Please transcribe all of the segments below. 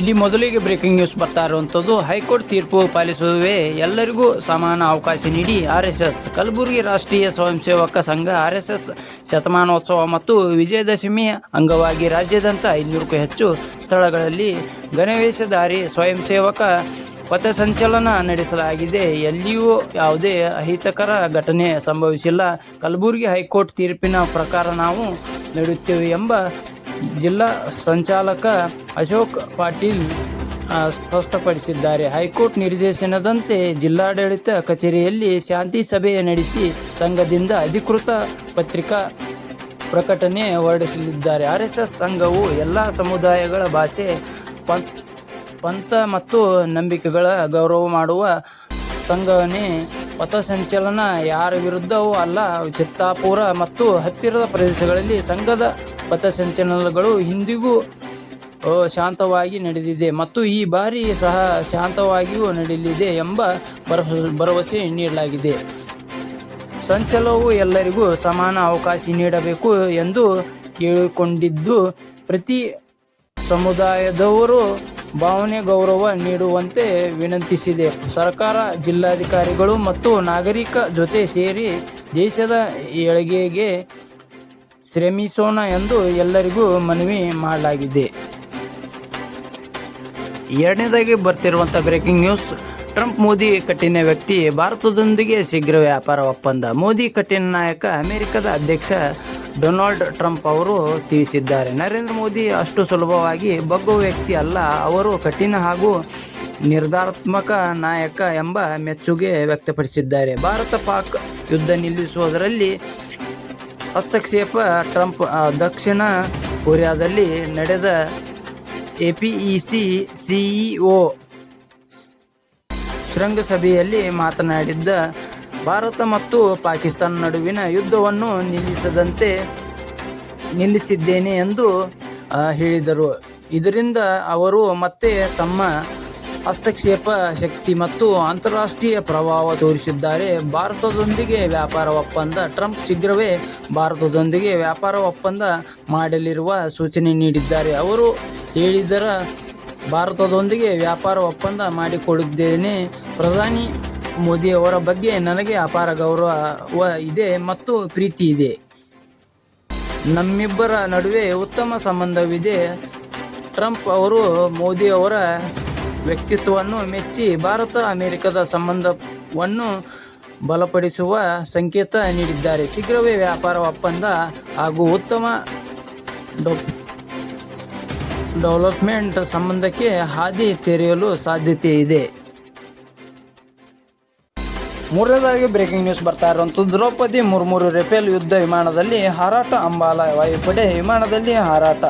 ಇಲ್ಲಿ ಮೊದಲಿಗೆ breaking news ಬರ್ತಾ ಇರುವಂಥದ್ದು, ಹೈಕೋರ್ಟ್ ತೀರ್ಪು ಪಾಲಿಸುವೇ ಎಲ್ಲರಿಗೂ ಸಮಾನ ಅವಕಾಶ ನೀಡಿ ಆರ್ ಎಸ್ ಎಸ್, ಕಲಬುರಗಿ ರಾಷ್ಟ್ರೀಯ ಸ್ವಯಂ ಸೇವಕ ಸಂಘ ಎಸ್ ಶತಮಾನೋತ್ಸವ ಮತ್ತು ವಿಜಯದಶಮಿ ಅಂಗವಾಗಿ ರಾಜ್ಯಾದ್ಯಂತ ಐನೂರಕ್ಕೂ ಹೆಚ್ಚು ಸ್ಥಳಗಳಲ್ಲಿ ಗಣವೇಶಧಾರಿ ಸ್ವಯಂ ಸೇವಕ ಪಥಸಂಚಲನ ನಡೆಸಲಾಗಿದೆ. ಎಲ್ಲಿಯೂ ಯಾವುದೇ ಅಹಿತಕರ ಘಟನೆ ಸಂಭವಿಸಿಲ್ಲ. ಕಲಬುರಗಿ ಹೈಕೋರ್ಟ್ ತೀರ್ಪಿನ ಪ್ರಕಾರ ನಾವು ನಡೆಯುತ್ತೇವೆ ಎಂಬ ಜಿಲ್ಲಾ ಸಂಚಾಲಕ ಅಶೋಕ್ ಪಾಟೀಲ್ ಸ್ಪಷ್ಟಪಡಿಸಿದ್ದಾರೆ. ಹೈಕೋರ್ಟ್ ನಿರ್ದೇಶನದಂತೆ ಜಿಲ್ಲಾಡಳಿತ ಕಚೇರಿಯಲ್ಲಿ ಶಾಂತಿ ಸಭೆ ನಡೆಸಿ ಸಂಘದಿಂದ ಅಧಿಕೃತ ಪತ್ರಿಕಾ ಪ್ರಕಟಣೆ ಹೊರಡಿಸಲಿದ್ದಾರೆ. ಆರ್ ಎಸ್ ಎಸ್ ಸಂಘವು ಎಲ್ಲ ಸಮುದಾಯಗಳ ಭಾಷೆ ಪಂಥ ಮತ್ತು ನಂಬಿಕೆಗಳ ಗೌರವ ಮಾಡುವ ಸಂಘವನ್ನೇ ಪಥಸಂಚಲನ ಯಾರ ವಿರುದ್ಧವೂ ಅಲ್ಲ. ಚಿತ್ತಾಪುರ ಮತ್ತು ಹತ್ತಿರದ ಪ್ರದೇಶಗಳಲ್ಲಿ ಸಂಘದ ಪಥಸಂಚಲನಗಳು ಇಂದಿಗೂ ಶಾಂತವಾಗಿ ನಡೆದಿದೆ ಮತ್ತು ಈ ಬಾರಿ ಸಹ ಶಾಂತವಾಗಿಯೂ ನಡೆಯಲಿದೆ ಎಂಬ ಭರವಸೆ ನೀಡಲಾಗಿದೆ. ಸಂಚಲನವು ಎಲ್ಲರಿಗೂ ಸಮಾನ ಅವಕಾಶ ನೀಡಬೇಕು ಎಂದು ಕೇಳಿಕೊಂಡಿದ್ದು, ಪ್ರತಿ ಸಮುದಾಯದವರು ಭಾವನೆ ಗೌರವ ನೀಡುವಂತೆ ವಿನಂತಿಸಿದೆ. ಸರ್ಕಾರ, ಜಿಲ್ಲಾಧಿಕಾರಿಗಳು ಮತ್ತು ನಾಗರಿಕ ಜೊತೆ ಸೇರಿ ದೇಶದ ಏಳಿಗೆಗೆ ಶ್ರಮಿಸೋಣ ಎಂದು ಎಲ್ಲರಿಗೂ ಮನವಿ ಮಾಡಲಾಗಿದೆ. ಎರಡನೇದಾಗಿ ಬರ್ತಿರುವಂಥ ಬ್ರೇಕಿಂಗ್ ನ್ಯೂಸ್. ಟ್ರಂಪ್, ಮೋದಿ ಕಠಿಣ ವ್ಯಕ್ತಿ. ಭಾರತದೊಂದಿಗೆ ಶೀಘ್ರ ವ್ಯಾಪಾರ ಒಪ್ಪಂದ. ಮೋದಿ ಕಠಿಣ ನಾಯಕ. ಅಮೆರಿಕದ ಅಧ್ಯಕ್ಷ ಡೊನಾಲ್ಡ್ ಟ್ರಂಪ್ ಅವರು ತಿಳಿಸಿದ್ದಾರೆ. ನರೇಂದ್ರ ಮೋದಿ ಅಷ್ಟು ಸುಲಭವಾಗಿ ಬಗ್ಗುವ ವ್ಯಕ್ತಿ ಅಲ್ಲ, ಅವರು ಕಠಿಣ ಹಾಗೂ ನಿರ್ಧಾರಾತ್ಮಕ ನಾಯಕ ಎಂಬ ಮೆಚ್ಚುಗೆ ವ್ಯಕ್ತಪಡಿಸಿದ್ದಾರೆ. ಭಾರತ ಪಾಕ್ ಯುದ್ಧ ನಿಲ್ಲಿಸುವುದರಲ್ಲಿ ಹಸ್ತಕ್ಷೇಪ, ಟ್ರಂಪ್ ದಕ್ಷಿಣ ಕೊರಿಯಾದಲ್ಲಿ ನಡೆದ ಎಪಿಇಸಿ ಸಿಇಒ ಶೃಂಗಸಭೆಯಲ್ಲಿ ಮಾತನಾಡಿದ್ದ ಭಾರತ ಮತ್ತು ಪಾಕಿಸ್ತಾನ ನಡುವಿನ ಯುದ್ಧವನ್ನು ನಿಲ್ಲಿಸದಂತೆ ನಿಲ್ಲಿಸಿದ್ದೇನೆ ಎಂದು ಹೇಳಿದರು. ಇದರಿಂದ ಅವರು ಮತ್ತೆ ತಮ್ಮ ಹಸ್ತಕ್ಷೇಪ ಶಕ್ತಿ ಮತ್ತು ಅಂತಾರಾಷ್ಟ್ರೀಯ ಪ್ರಭಾವ ತೋರಿಸಿದ್ದಾರೆ. ಭಾರತದೊಂದಿಗೆ ವ್ಯಾಪಾರ ಒಪ್ಪಂದ, ಟ್ರಂಪ್ ಶೀಘ್ರವೇ ಭಾರತದೊಂದಿಗೆ ವ್ಯಾಪಾರ ಒಪ್ಪಂದ ಮಾಡಲಿರುವ ಸೂಚನೆ ನೀಡಿದ್ದಾರೆ. ಅವರು ಹೇಳಿದರ, ಭಾರತದೊಂದಿಗೆ ವ್ಯಾಪಾರ ಒಪ್ಪಂದ ಮಾಡಿಕೊಡುತ್ತೇನೆ. ಪ್ರಧಾನಿ ಮೋದಿ ಅವರ ಬಗ್ಗೆ ನನಗೆ ಅಪಾರ ಗೌರವ ಇದೆ ಮತ್ತು ಪ್ರೀತಿ ಇದೆ. ನಮ್ಮಿಬ್ಬರ ನಡುವೆ ಉತ್ತಮ ಸಂಬಂಧವಿದೆ. ಟ್ರಂಪ್ ಅವರು ಮೋದಿ ಅವರ ವ್ಯಕ್ತಿತ್ವವನ್ನು ಮೆಚ್ಚಿ ಭಾರತ ಅಮೆರಿಕದ ಸಂಬಂಧವನ್ನು ಬಲಪಡಿಸುವ ಸಂಕೇತ ನೀಡಿದ್ದಾರೆ. ಶೀಘ್ರವೇ ವ್ಯಾಪಾರ ಒಪ್ಪಂದ ಹಾಗೂ ಉತ್ತಮ ಡೆವಲಪ್ಮೆಂಟ್ ಸಂಬಂಧಕ್ಕೆ ಹಾದಿ ತೆರೆಯಲು ಸಾಧ್ಯತೆ ಇದೆ. ಮೂರನೇದಾಗಿ ಬ್ರೇಕಿಂಗ್ ನ್ಯೂಸ್ ಬರ್ತಾ ಇರುವಂತಹ ದ್ರೌಪದಿ ಮುರ್ಮುರು ರೆಫೇಲ್ ಯುದ್ಧ ವಿಮಾನದಲ್ಲಿ ಹಾರಾಟ ಅಂಬಾಲ ವಾಯುಪಡೆ ವಿಮಾನದಲ್ಲಿ ಹಾರಾಟ.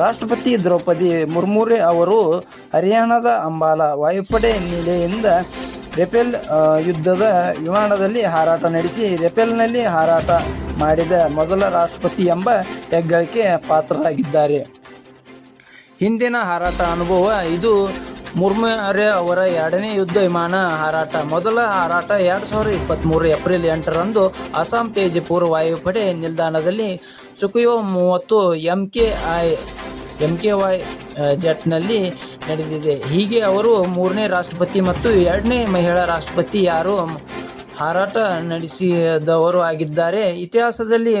ರಾಷ್ಟ್ರಪತಿ ದ್ರೌಪದಿ ಮುರ್ಮುರೆ ಅವರು ಹರಿಯಾಣದ ಅಂಬಾಲ ವಾಯುಪಡೆ ನೆಲೆಯಿಂದ ರೆಫೇಲ್ ಯುದ್ಧದ ವಿಮಾನದಲ್ಲಿ ಹಾರಾಟ ನಡೆಸಿ ರೆಫೇಲ್ನಲ್ಲಿ ಹಾರಾಟ ಮಾಡಿದ ಮೊದಲ ರಾಷ್ಟ್ರಪತಿ ಎಂಬ ಹೆಗ್ಗಳಿಕೆ ಪಾತ್ರರಾಗಿದ್ದಾರೆ. ಹಿಂದಿನ ಹಾರಾಟ ಅನುಭವ ಇದು ಮುರ್ಮುರೆ ಅವರ ಎರಡನೇ ಯುದ್ಧ ವಿಮಾನ ಹಾರಾಟ. ಮೊದಲ ಹಾರಾಟ ಎರಡು ಸಾವಿರದ ಇಪ್ಪತ್ತ್ಮೂರು ಏಪ್ರಿಲ್ ಎಂಟರಂದು ಅಸ್ಸಾಂ ತೇಜಪುರ ವಾಯುಪಡೆ ನಿಲ್ದಾಣದಲ್ಲಿ ಸುಖಿಯೋ ಮೂವತ್ತು M K I M K Y ಜೆಟ್ನಲ್ಲಿ ನಡೆದಿದೆ. ಹೀಗೆ ಅವರು ಮೂರನೇ ರಾಷ್ಟ್ರಪತಿ ಮತ್ತು ಎರಡನೇ ಮಹಿಳಾ ರಾಷ್ಟ್ರಪತಿ ಯಾರು ಹಾರಾಟ ನಡೆಸಿದವರು ಆಗಿದ್ದಾರೆ. ಇತಿಹಾಸದಲ್ಲಿ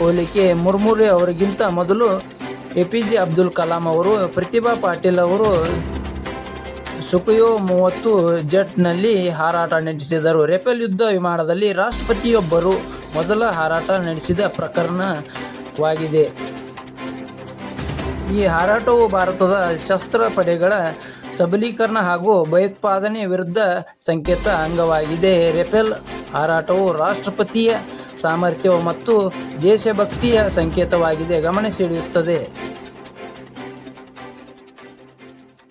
ಹೋಲಿಕೆ ಮುರ್ಮುರೆ ಅವರಿಗಿಂತ ಮೊದಲು A P J Abdul Kalam ಅವರು ಪ್ರತಿಭಾ ಪಾಟೀಲ್ ಅವರು ಸುಖಿಯೋ ಮೂವತ್ತು ಜೆಟ್ನಲ್ಲಿ ಹಾರಾಟ ನಡೆಸಿದರು. ರೆಫೇಲ್ ಯುದ್ಧ ವಿಮಾನದಲ್ಲಿ ರಾಷ್ಟ್ರಪತಿಯೊಬ್ಬರು ಮೊದಲ ಹಾರಾಟ ನಡೆಸಿದ ಪ್ರಕರಣವಾಗಿದೆ. ಈ ಹಾರಾಟವು ಭಾರತದ ಶಸ್ತ್ರ ಪಡೆಗಳ ಸಬಲೀಕರಣ ಹಾಗೂ ಭಯೋತ್ಪಾದನೆ ವಿರುದ್ಧ ಸಂಕೇತ ಅಂಗವಾಗಿದೆ. ರೆಫೇಲ್ ಹಾರಾಟವು ರಾಷ್ಟ್ರಪತಿಯ ಸಾಮರ್ಥ್ಯ ಮತ್ತು ದೇಶಭಕ್ತಿಯ ಸಂಕೇತವಾಗಿದೆ. ಗಮನ ಸೆಳೆಯುತ್ತದೆ.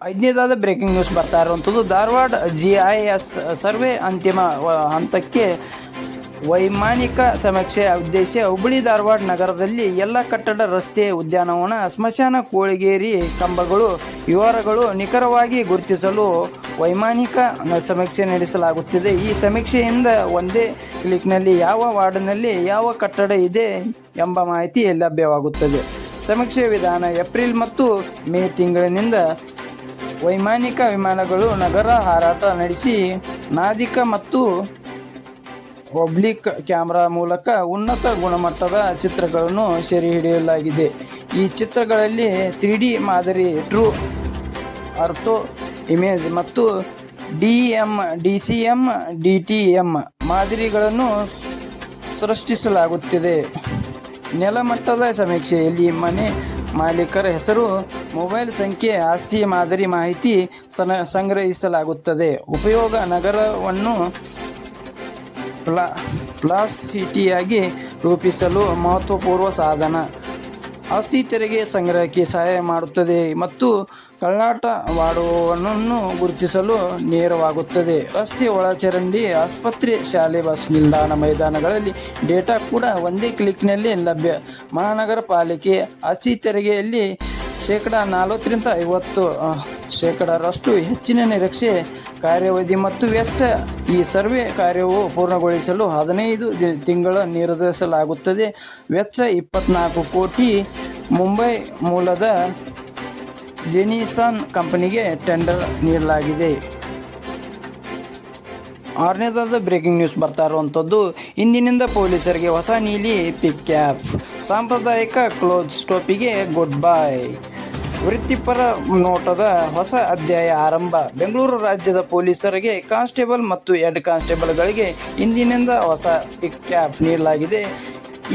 ಐದನೇದಾದ ಬ್ರೇಕಿಂಗ್ ನ್ಯೂಸ್ ಬರ್ತಾ ಇರುವಂಥದ್ದು. Dharwad G I S survey ಅಂತಿಮ ಹಂತಕ್ಕೆ ವೈಮಾನಿಕ ಸಮೀಕ್ಷೆ ಉದ್ದೇಶ ಹುಬ್ಬಳ್ಳಿ ಧಾರವಾಡ ನಗರದಲ್ಲಿ ಎಲ್ಲ ಕಟ್ಟಡ, ರಸ್ತೆ ಉದ್ಯಾನವನ, ಸ್ಮಶಾನ, ಕೋಳಿಗೇರಿ ಕಂಬಗಳು, ವಿವರಗಳು ನಿಖರವಾಗಿ ಗುರುತಿಸಲು ವೈಮಾನಿಕ ಸಮೀಕ್ಷೆ ನಡೆಸಲಾಗುತ್ತಿದೆ. ಈ ಸಮೀಕ್ಷೆಯಿಂದ ಒಂದೇ ಕ್ಲಿಕ್ನಲ್ಲಿ ಯಾವ ವಾರ್ಡ್ನಲ್ಲಿ ಯಾವ ಕಟ್ಟಡ ಇದೆ ಎಂಬ ಮಾಹಿತಿ ಲಭ್ಯವಾಗುತ್ತದೆ. ಸಮೀಕ್ಷೆ ವಿಧಾನ ಏಪ್ರಿಲ್ ಮತ್ತು ಮೇ ತಿಂಗಳಿನಿಂದ ವೈಮಾನಿಕ ವಿಮಾನಗಳು ನಗರ ಹಾರಾಟ ನಡೆಸಿ, ನಾದಿಕ ಮತ್ತು ಒಬ್ಲಿಕ್ ಕ್ಯಾಮ್ರಾ ಮೂಲಕ ಉನ್ನತ ಗುಣಮಟ್ಟದ ಚಿತ್ರಗಳನ್ನು ಸೆರೆ ಹಿಡಿಯಲಾಗಿದೆ ಈ ಚಿತ್ರಗಳಲ್ಲಿ ತ್ರೀ ಡಿ ಮಾದರಿ, ಟ್ರೂ ಅರ್ಥೋ ಇಮೇಜ್ ಮತ್ತು D M D C M D T M ಮಾದರಿಗಳನ್ನು ಸೃಷ್ಟಿಸಲಾಗುತ್ತಿದೆ. ನೆಲಮಟ್ಟದ ಸಮೀಕ್ಷೆಯಲ್ಲಿ ಮನೆ ಮಾಲೀಕರ ಹೆಸರು, ಮೊಬೈಲ್ ಸಂಖ್ಯೆ, ಆಸ್ತಿ, ಮಾದರಿ ಮಾಹಿತಿ ಸಂಗ್ರಹಿಸಲಾಗುತ್ತದೆ. ಉಪಯೋಗ ನಗರವನ್ನು ಪ್ಲಾ ಪ್ಲಾಸ್ ಸಿಟಿಯಾಗಿ ರೂಪಿಸಲು ಮಹತ್ವಪೂರ್ಣ ಸಾಧನ. ಆಸ್ತಿ ತೆರಿಗೆ ಸಂಗ್ರಹಕ್ಕೆ ಸಹಾಯ ಮಾಡುತ್ತದೆ ಮತ್ತು ಕಳ್ಳಾಟವಾಡುವವನನ್ನು ಗುರುತಿಸಲು ನೇರವಾಗುತ್ತದೆ. ರಸ್ತೆ ಒಳಚರಂಡಿ ಆಸ್ಪತ್ರೆ, ಶಾಲೆ, ಬಸ್ ನಿಲ್ದಾಣ ಮೈದಾನಗಳಲ್ಲಿ ಡೇಟಾ ಕೂಡ ಒಂದೇ ಕ್ಲಿಕ್ನಲ್ಲಿ ಲಭ್ಯ. ಮಹಾನಗರ ಪಾಲಿಕೆ ಆಸ್ತಿ ತೆರಿಗೆಯಲ್ಲಿ ಶೇಕಡ ನಲವತ್ತರಿಂದ ಐವತ್ತು ಶೇಕಡರಷ್ಟು ಹೆಚ್ಚಿನ ನಿರೀಕ್ಷೆ, ಕಾರ್ಯವಧಿ ಮತ್ತು ವೆಚ್ಚ. ಈ ಸರ್ವೆ ಕಾರ್ಯವು ಪೂರ್ಣಗೊಳಿಸಲು ಹದಿನೈದು ತಿಂಗಳ ನಿರ್ಧರಿಸಲಾಗುತ್ತದೆ. ವೆಚ್ಚ ಇಪ್ಪತ್ನಾಲ್ಕು ಕೋಟಿ. ಮುಂಬೈ ಮೂಲದ ಜೆನಿಸಾನ್ ಕಂಪನಿಗೆ ಟೆಂಡರ್ ನೀಡಲಾಗಿದೆ. ಆರನೇದಾದ ಬ್ರೇಕಿಂಗ್ ನ್ಯೂಸ್ ಬರ್ತಾ ಇರುವಂಥದ್ದು, ಇಂದಿನಿಂದ ಪೊಲೀಸರಿಗೆ ಹೊಸ ನೀಲಿ ಪಿಕ್ ಕ್ಯಾಪ್ ಸಾಂಪ್ರದಾಯಿಕ ಕ್ಲೋತ್ ಟೋಪಿಗೆ ಗುಡ್ ಬೈ ವೃತ್ತಿಪರ ನೋಟದ ಹೊಸ ಅಧ್ಯಾಯ ಆರಂಭ. ಬೆಂಗಳೂರು ರಾಜ್ಯದ ಪೊಲೀಸರಿಗೆ ಕಾನ್ಸ್ಟೇಬಲ್ ಮತ್ತು ಹೆಡ್ ಕಾನ್ಸ್ಟೇಬಲ್ಗಳಿಗೆ ಇಂದಿನಿಂದ ಹೊಸ ಪಿಕ್ ಕ್ಯಾಪ್ ನೀಡಲಾಗಿದೆ.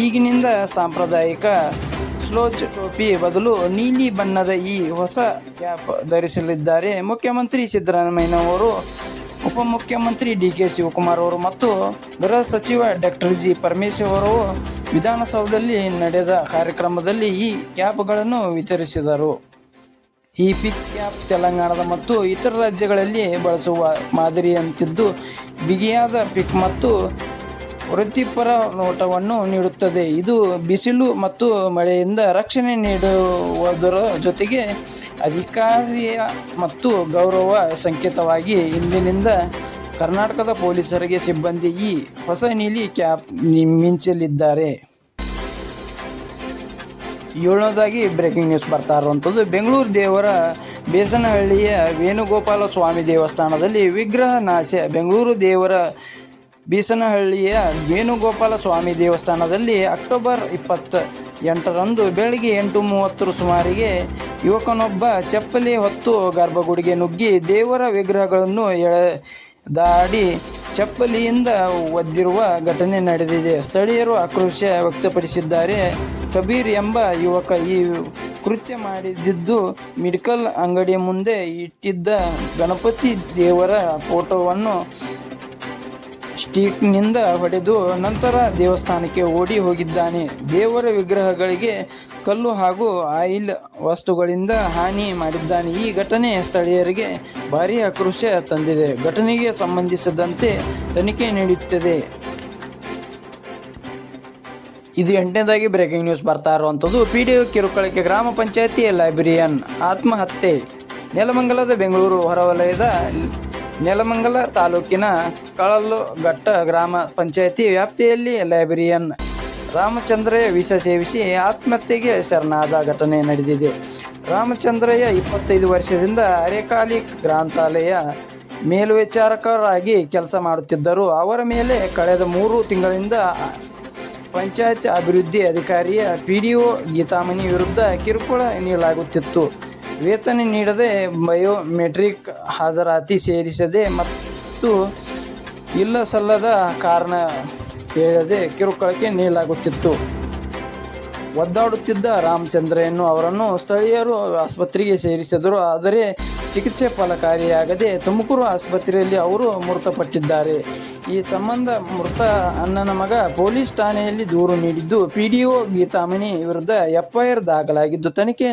ಈಗಿನಿಂದ ಸಾಂಪ್ರದಾಯಿಕ ಸ್ಲೋಚ್ ಟೋಪಿ ಬದಲು ನೀಲಿ ಬಣ್ಣದ ಈ ಹೊಸ ಕ್ಯಾಪ್ ಧರಿಸಲಿದ್ದಾರೆ ಮುಖ್ಯಮಂತ್ರಿ ಸಿದ್ದರಾಮಯ್ಯನವರು. ಉಪಮುಖ್ಯಮಂತ್ರಿ ಡಿ ಕೆ ಶಿವಕುಮಾರ್ ಅವರು ಮತ್ತು ಗೃಹ ಸಚಿವ ಡಾಕ್ಟರ್ ಜಿ ಪರಮೇಶ್ವರ್ ಅವರು ವಿಧಾನಸೌಧದಲ್ಲಿ ನಡೆದ ಕಾರ್ಯಕ್ರಮದಲ್ಲಿ ಈ ಕ್ಯಾಬ್ಗಳನ್ನು ವಿತರಿಸಿದರು. ಈ ಪಿಕ್ ಕ್ಯಾಪ್ ತೆಲಂಗಾಣದ ಮತ್ತು ಇತರ ರಾಜ್ಯಗಳಲ್ಲಿ ಬಳಸುವ ಮಾದರಿಯಂತಿದ್ದು, ಬಿಗಿಯಾದ ಪಿಕ್ ಮತ್ತು ವೃತ್ತಿಪರ ನೋಟವನ್ನು ನೀಡುತ್ತದೆ. ಇದು ಬಿಸಿಲು ಮತ್ತು ಮಳೆಯಿಂದ ರಕ್ಷಣೆ ನೀಡುವುದರ ಜೊತೆಗೆ ಅಧಿಕಾರಿಯ ಮತ್ತು ಗೌರವ ಸಂಕೇತವಾಗಿ ಇಂದಿನಿಂದ ಕರ್ನಾಟಕದ ಪೊಲೀಸರಿಗೆ ಸಿಬ್ಬಂದಿ ಈ ಹೊಸ ನೀಲಿ ಕ್ಯಾಪ್ ಮಿಂಚಲಿದ್ದಾರೆ. ಏಳನೇದಾಗಿ ಬ್ರೇಕಿಂಗ್ ನ್ಯೂಸ್ ಬರ್ತಾ ಇರುವಂಥದ್ದು ಬೆಂಗಳೂರು ದೇವರ ಬೇಸನಹಳ್ಳಿಯ ವೇಣುಗೋಪಾಲ ಸ್ವಾಮಿ ದೇವಸ್ಥಾನದಲ್ಲಿ ವಿಗ್ರಹ ನಾಶ, ಬೆಂಗಳೂರು ದೇವರ ಬೀಸನಹಳ್ಳಿಯ ವೇಣುಗೋಪಾಲ ಸ್ವಾಮಿ ದೇವಸ್ಥಾನದಲ್ಲಿ ಅಕ್ಟೋಬರ್ ಇಪ್ಪತ್ತ ಎಂಟರಂದು ಬೆಳಗ್ಗೆ ಎಂಟು ಮೂವತ್ತರ ಸುಮಾರಿಗೆ ಯುವಕನೊಬ್ಬ ಚಪ್ಪಲಿ ಹೊತ್ತು ಗರ್ಭಗುಡಿಗೆ ನುಗ್ಗಿ ದೇವರ ವಿಗ್ರಹಗಳನ್ನು ಎಳೆದಾಡಿ ಚಪ್ಪಲಿಯಿಂದ ಒದ್ದಿರುವ ಘಟನೆ ನಡೆದಿದೆ. ಸ್ಥಳೀಯರು ಆಕ್ರೋಶ ವ್ಯಕ್ತಪಡಿಸಿದ್ದಾರೆ. ಕಬೀರ್ ಎಂಬ ಯುವಕ ಈ ಕೃತ್ಯ ಮಾಡಿದ್ದು ಮೆಡಿಕಲ್ ಅಂಗಡಿಯ ಮುಂದೆ ಇಟ್ಟಿದ್ದ ಗಣಪತಿ ದೇವರ ಫೋಟೋವನ್ನು ಸ್ಟಿಕ್ನಿಂದ ಹೊಡೆದು ನಂತರ ದೇವಸ್ಥಾನಕ್ಕೆ ಓಡಿ ಹೋಗಿದ್ದಾನೆ. ದೇವರ ವಿಗ್ರಹಗಳಿಗೆ ಕಲ್ಲು ಹಾಗೂ ಆಯಿಲ್ ವಸ್ತುಗಳಿಂದ ಹಾನಿ ಮಾಡಿದ್ದಾನೆ. ಈ ಘಟನೆ ಸ್ಥಳೀಯರಿಗೆ ಭಾರಿ ಆಕ್ರೋಶ ತಂದಿದೆ. ಘಟನೆಗೆ ಸಂಬಂಧಿಸಿದಂತೆ ತನಿಖೆ ನೀಡುತ್ತದೆ ಇದು ಎಂಟನೇದಾಗಿ ಬ್ರೇಕಿಂಗ್ ನ್ಯೂಸ್ ಬರ್ತಾ ಇರುವಂಥದ್ದು. ಪಿ ಡಿ ಒ ಕಿರುಕಳಕ್ಕೆ ಗ್ರಾಮ ಪಂಚಾಯತಿ ಲೈಬ್ರರಿಯನ್ ಆತ್ಮಹತ್ಯೆ. ನೆಲಮಂಗಲದ ಬೆಂಗಳೂರು ಹೊರವಲಯದ ನೆಲಮಂಗಲ ತಾಲೂಕಿನ ಕಳಲುಘಟ್ಟ ಗ್ರಾಮ ಪಂಚಾಯತಿ ವ್ಯಾಪ್ತಿಯಲ್ಲಿ ಲೈಬ್ರರಿಯನ್ ರಾಮಚಂದ್ರಯ್ಯ ವಿಷ ಸೇವಿಸಿ ಆತ್ಮಹತ್ಯೆಗೆ ಶರಣಾದ ಘಟನೆ ನಡೆದಿದೆ. ರಾಮಚಂದ್ರಯ್ಯ ಇಪ್ಪತ್ತೈದು ವರ್ಷದಿಂದ ಅರೆಕಾಲಿ ಗ್ರಂಥಾಲಯ ಮೇಲ್ವಿಚಾರಕರಾಗಿ ಕೆಲಸ ಮಾಡುತ್ತಿದ್ದರು. ಅವರ ಮೇಲೆ ಕಳೆದ ಮೂರು ತಿಂಗಳಿಂದ ಪಂಚಾಯತ್ ಅಭಿವೃದ್ಧಿ ಅಧಿಕಾರಿಯ ಪಿ ಡಿ ಒ ಗೀತಾಮಣಿ ವಿರುದ್ಧ ಕಿರುಕುಳ ನೀಡಲಾಗುತ್ತಿತ್ತು. ವೇತನ ನೀಡದೆ ಬಯೋಮೆಟ್ರಿಕ್ ಹಾಜರಾತಿ ಸೇರಿಸದೆ ಮತ್ತು ಇಲ್ಲ ಸಲ್ಲದ ಕಾರಣ ಹೇಳದೆ ಕಿರುಕುಳಕ್ಕೆ ನೀಡಲಾಗುತ್ತಿತ್ತು ಒದ್ದಾಡುತ್ತಿದ್ದ ರಾಮಚಂದ್ರಯನ್ನು ಅವರನ್ನು ಸ್ಥಳೀಯರು ಆಸ್ಪತ್ರೆಗೆ ಸೇರಿಸಿದರು. ಆದರೆ ಚಿಕಿತ್ಸೆ ಫಲಕಾರಿಯಾಗದೆ ತುಮಕೂರು ಆಸ್ಪತ್ರೆಯಲ್ಲಿ ಅವರು ಮೃತಪಟ್ಟಿದ್ದಾರೆ. ಈ ಸಂಬಂಧ ಮೃತ ಅಣ್ಣನ ಮಗ ಪೊಲೀಸ್ ಠಾಣೆಯಲ್ಲಿ ದೂರು ನೀಡಿದ್ದು ಪಿ ಡಿ ಒ ಗೀತಾಮಣಿ ವಿರುದ್ಧ ಎಫ್ಐಆರ್ ದಾಖಲಾಗಿದ್ದು ತನಿಖೆ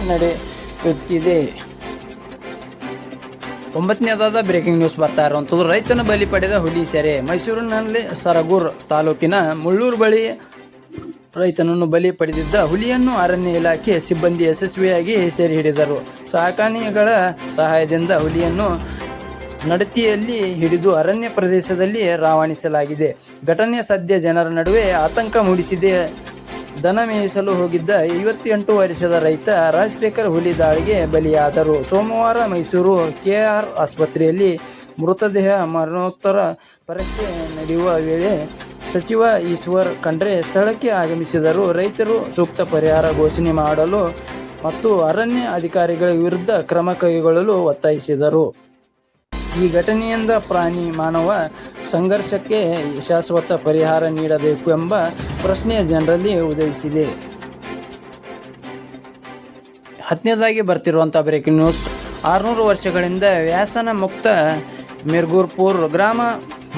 ನಡೆಯುತ್ತಿದೆ ಒಂಬತ್ತನೇದಾದ ಬ್ರೇಕಿಂಗ್ ನ್ಯೂಸ್ ಬರ್ತಾ ಇರುವಂಥದ್ದು, ರೈತನ ಬಲಿ ಪಡೆದ ಹುಲಿ ಸೆರೆ, ಮೈಸೂರಿನಲ್ಲಿ ಸರಗೂರ್ ತಾಲೂಕಿನ ಮುಳ್ಳೂರು ಬಳಿ ರೈತನನ್ನು ಬಲಿ ಪಡೆದಿದ್ದ ಹುಲಿಯನ್ನು ಅರಣ್ಯ ಇಲಾಖೆ ಸಿಬ್ಬಂದಿ ಯಶಸ್ವಿಯಾಗಿ ಸೆರೆ ಹಿಡಿದರು. ಸಾಕಾಣಿಗಳ ಸಹಾಯದಿಂದ ಹುಲಿಯನ್ನು ನಡತಿಯಲ್ಲಿ ಹಿಡಿದು ಅರಣ್ಯ ಪ್ರದೇಶದಲ್ಲಿ ರವಾನಿಸಲಾಗಿದೆ. ಘಟನೆ ಸದ್ಯ ಜನರ ನಡುವೆ ಆತಂಕ ಮೂಡಿಸಿದೆ. ದನ ಮೇಯಿಸಲು ಹೋಗಿದ್ದ ಐವತ್ತೆಂಟು ವರ್ಷದ ರೈತ ರಾಜಶೇಖರ್ ಹುಲಿ ದಾಳಿಗೆ ಬಲಿಯಾದರು. ಸೋಮವಾರ ಮೈಸೂರು ಕೆಆರ್ ಆಸ್ಪತ್ರೆಯಲ್ಲಿ ಮೃತದೇಹ ಮರಣೋತ್ತರ ಪರೀಕ್ಷೆ ನಡೆಯುವ ವೇಳೆ ಸಚಿವ ಈಶ್ವರ್ ಖಂಡ್ರೆ ಸ್ಥಳಕ್ಕೆ ಆಗಮಿಸಿದರು. ರೈತರು ಸೂಕ್ತ ಪರಿಹಾರ ಘೋಷಣೆ ಮಾಡಲು ಮತ್ತು ಅರಣ್ಯ ಅಧಿಕಾರಿಗಳ ವಿರುದ್ಧ ಕ್ರಮ ಕೈಗೊಳ್ಳಲು ಒತ್ತಾಯಿಸಿದರು. ಈ ಘಟನೆಯಿಂದ ಪ್ರಾಣಿ ಮಾನವ ಸಂಘರ್ಷಕ್ಕೆ ಶಾಶ್ವತ ಪರಿಹಾರ ನೀಡಬೇಕು ಎಂಬ ಪ್ರಶ್ನೆ ಜನರಲ್ಲಿ ಉದಯಿಸಿದೆ. ಹತ್ತನೇದಾಗಿ ಬರ್ತಿರುವಂಥ ಬ್ರೇಕಿಂಗ್ ನ್ಯೂಸ್. ಆರುನೂರು ವರ್ಷಗಳಿಂದ ವ್ಯಾಸನ ಮುಕ್ತ ಮಿರ್ಗೂರ್ಪುರ್ ಗ್ರಾಮ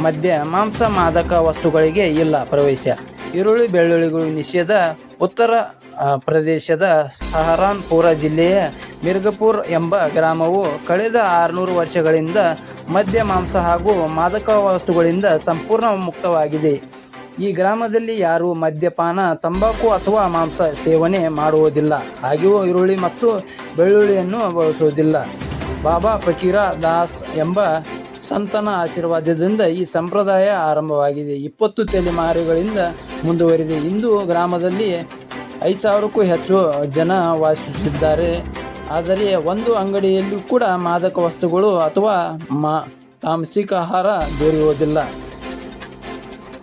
ಮಧ್ಯ ಮಾಂಸ ಮಾದಕ ವಸ್ತುಗಳಿಗೆ ಇಲ್ಲ ಪ್ರವೇಶ. ಈರುಳ್ಳಿ, ಬೆಳ್ಳುಳ್ಳಿಗಳು ನಿಷೇಧ. ಉತ್ತರ ಪ್ರದೇಶದ ಸಹರಾನ್ಪುರ ಜಿಲ್ಲೆಯ ಮಿರ್ಗಪುರ್ ಎಂಬ ಗ್ರಾಮವು ಕಳೆದ ಆರುನೂರು ವರ್ಷಗಳಿಂದ ಮದ್ಯ, ಮಾಂಸ ಹಾಗೂ ಮಾದಕ ವಸ್ತುಗಳಿಂದ ಸಂಪೂರ್ಣ ಮುಕ್ತವಾಗಿದೆ. ಈ ಗ್ರಾಮದಲ್ಲಿ ಯಾರು ಮದ್ಯಪಾನ, ತಂಬಾಕು ಅಥವಾ ಮಾಂಸ ಸೇವನೆ ಮಾಡುವುದಿಲ್ಲ. ಹಾಗೆಯೂ ಈರುಳ್ಳಿ ಮತ್ತು ಬೆಳ್ಳುಳ್ಳಿಯನ್ನು ಬಳಸುವುದಿಲ್ಲ. ಬಾಬಾ ಫಕೀರ ದಾಸ್ ಎಂಬ ಸಂತನ ಆಶೀರ್ವಾದದಿಂದ ಈ ಸಂಪ್ರದಾಯ ಆರಂಭವಾಗಿದೆ. ಇಪ್ಪತ್ತು ತಲೆಮಾರುಗಳಿಂದ ಮುಂದುವರಿದೆ ಇಂದು ಗ್ರಾಮದಲ್ಲಿ ಐದು ಸಾವಿರಕ್ಕೂ ಹೆಚ್ಚು ಜನ ವಾಸಿಸುತ್ತಿದ್ದಾರೆ. ಆದರೆ ಒಂದು ಅಂಗಡಿಯಲ್ಲೂ ಕೂಡ ಮಾದಕ ವಸ್ತುಗಳು ಅಥವಾ ಮಾ, ತಾಮಸಿಕ ಆಹಾರ ದೊರೆಯುವುದಿಲ್ಲ.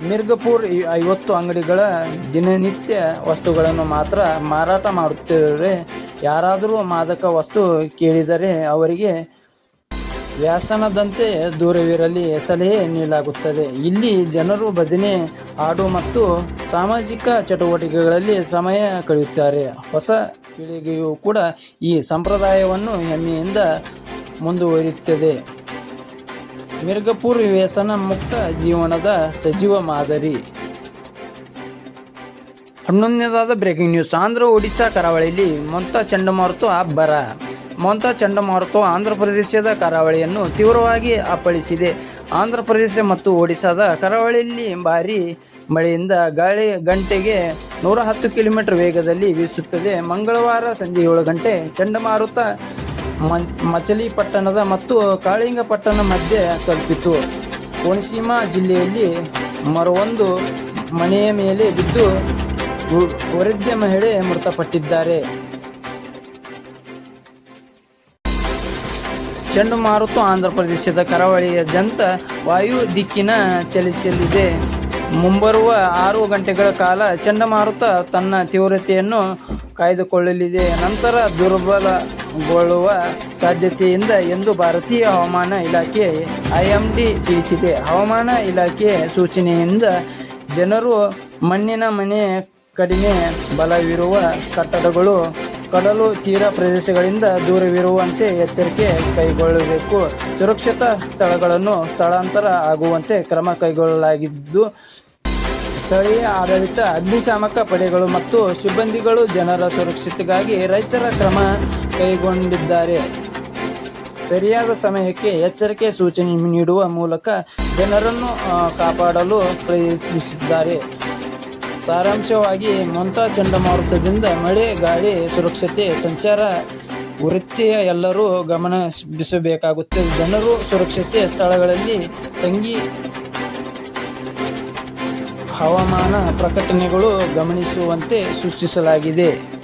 ಮಿರ್ಗಪುರ್ ಐವತ್ತು ಅಂಗಡಿಗಳ ದಿನನಿತ್ಯ ವಸ್ತುಗಳನ್ನು ಮಾತ್ರ ಮಾರಾಟ ಮಾಡುತ್ತಿದ್ದರೆ ಯಾರಾದರೂ ಮಾದಕ ವಸ್ತು ಕೇಳಿದರೆ ಅವರಿಗೆ ವ್ಯಾಸನದಂತೆ ದೂರವಿರಲಿ ಸಲಹೆ ನೀಡಲಾಗುತ್ತದೆ. ಇಲ್ಲಿ ಜನರು ಭಜನೆ, ಹಾಡು ಮತ್ತು ಸಾಮಾಜಿಕ ಚಟುವಟಿಕೆಗಳಲ್ಲಿ ಸಮಯ ಕಳೆಯುತ್ತಾರೆ. ಹೊಸ ಪೀಳಿಗೆಯು ಕೂಡ ಈ ಸಂಪ್ರದಾಯವನ್ನು ಹೆಮ್ಮೆಯಿಂದ ಮುಂದುವರಿಯುತ್ತದೆ. ಮಿರ್ಗಪುರ್ ವ್ಯಸನ ಮುಕ್ತ ಜೀವನದ ಸಜೀವ ಮಾದರಿ. ಹನ್ನೊಂದನೇದಾದ ಬ್ರೇಕಿಂಗ್ ನ್ಯೂಸ್. ಆಂಧ್ರ, ಒಡಿಶಾ, ಕರಾವಳಿಯಲ್ಲಿ ಮೊತ್ತ ಚಂಡಮಾರುತ ಅಬ್ಬರ. ಮೊಂತಾ ಚಂಡಮಾರುತ ಆಂಧ್ರ ಪ್ರದೇಶದ ಕರಾವಳಿಯನ್ನು ತೀವ್ರವಾಗಿ ಅಪ್ಪಳಿಸಿದೆ. ಆಂಧ್ರ ಪ್ರದೇಶ ಮತ್ತು ಒಡಿಶಾದ ಕರಾವಳಿಯಲ್ಲಿ ಭಾರಿ ಮಳೆಯಿಂದ ಗಾಳಿ ಗಂಟೆಗೆ ನೂರ ಹತ್ತು ಕಿಲೋಮೀಟರ್ ವೇಗದಲ್ಲಿ ಬೀಸುತ್ತದೆ. ಮಂಗಳವಾರ ಸಂಜೆ ಏಳು ಗಂಟೆ ಚಂಡಮಾರುತ ಮಚಲಿಪಟ್ಟಣದ ಮತ್ತು ಕಾಳಿಂಗಪಟ್ಟಣ ಮಧ್ಯೆ ತಲುಪಿತು. ಕೋನಸೀಮಾ ಜಿಲ್ಲೆಯಲ್ಲಿ ಮರವೊಂದು ಮನೆಯ ಮೇಲೆ ಬಿದ್ದು ವೃದ್ಧ ಮಹಿಳೆ ಮೃತಪಟ್ಟಿದ್ದಾರೆ. ಚಂಡಮಾರುತ ಆಂಧ್ರ ಪ್ರದೇಶದ ಕರಾವಳಿಯಾದ್ಯಂತ ವಾಯು ದಿಕ್ಕಿನ ಚಲಿಸಲಿದೆ. ಮುಂಬರುವ ಆರು ಗಂಟೆಗಳ ಕಾಲ ಚಂಡಮಾರುತ ತನ್ನ ತೀವ್ರತೆಯನ್ನು ಕಾಯ್ದುಕೊಳ್ಳಲಿದೆ. ನಂತರ ದುರ್ಬಲಗೊಳ್ಳುವ ಸಾಧ್ಯತೆಯಿಂದ ಎಂದು ಭಾರತೀಯ ಹವಾಮಾನ ಇಲಾಖೆ ಐಎಂಡಿ ತಿಳಿಸಿದೆ. ಹವಾಮಾನ ಇಲಾಖೆ ಸೂಚನೆಯಿಂದ ಜನರು ಮಣ್ಣಿನ ಮನೆ ಕಡಿಮೆ ಬಲವಿರುವ ಕಟ್ಟಡಗಳು ಕಡಲು ತೀರ ಪ್ರದೇಶಗಳಿಂದ ದೂರವಿರುವಂತೆ ಎಚ್ಚರಿಕೆ ಕೈಗೊಳ್ಳಬೇಕು. ಸುರಕ್ಷಿತ ಸ್ಥಳಗಳನ್ನು ಸ್ಥಳಾಂತರ ಆಗುವಂತೆ ಕ್ರಮ ಕೈಗೊಳ್ಳಲಾಗಿದ್ದು, ಸ್ಥಳೀಯ ಆಡಳಿತ, ಅಗ್ನಿಶಾಮಕ ಪಡೆಗಳು ಮತ್ತು ಸಿಬ್ಬಂದಿಗಳು ಜನರ ಸುರಕ್ಷತೆಗಾಗಿ ರೈತರ ಕ್ರಮ ಕೈಗೊಂಡಿದ್ದಾರೆ. ಸರಿಯಾದ ಸಮಯಕ್ಕೆ ಎಚ್ಚರಿಕೆ ಸೂಚನೆ ನೀಡುವ ಮೂಲಕ ಜನರನ್ನು ಕಾಪಾಡಲು ಪ್ರಯತ್ನಿಸಿದ್ದಾರೆ. ಸಾರಾಂಶವಾಗಿ ಮೊಂತಾ ಚಂಡಮಾರುತದಿಂದ ಮಳೆ, ಗಾಳಿ, ಸುರಕ್ಷತೆ, ಸಂಚಾರ ವೃತ್ತಿಯ ಎಲ್ಲರೂ ಗಮನಿಸಬೇಕಾಗುತ್ತದೆ ಜನರು ಸುರಕ್ಷತೆ ಸ್ಥಳಗಳಲ್ಲಿ ತಂಗಿ ಹವಾಮಾನ ಪ್ರಕಟಣೆಗಳು ಗಮನಿಸುವಂತೆ ಸೂಚಿಸಲಾಗಿದೆ.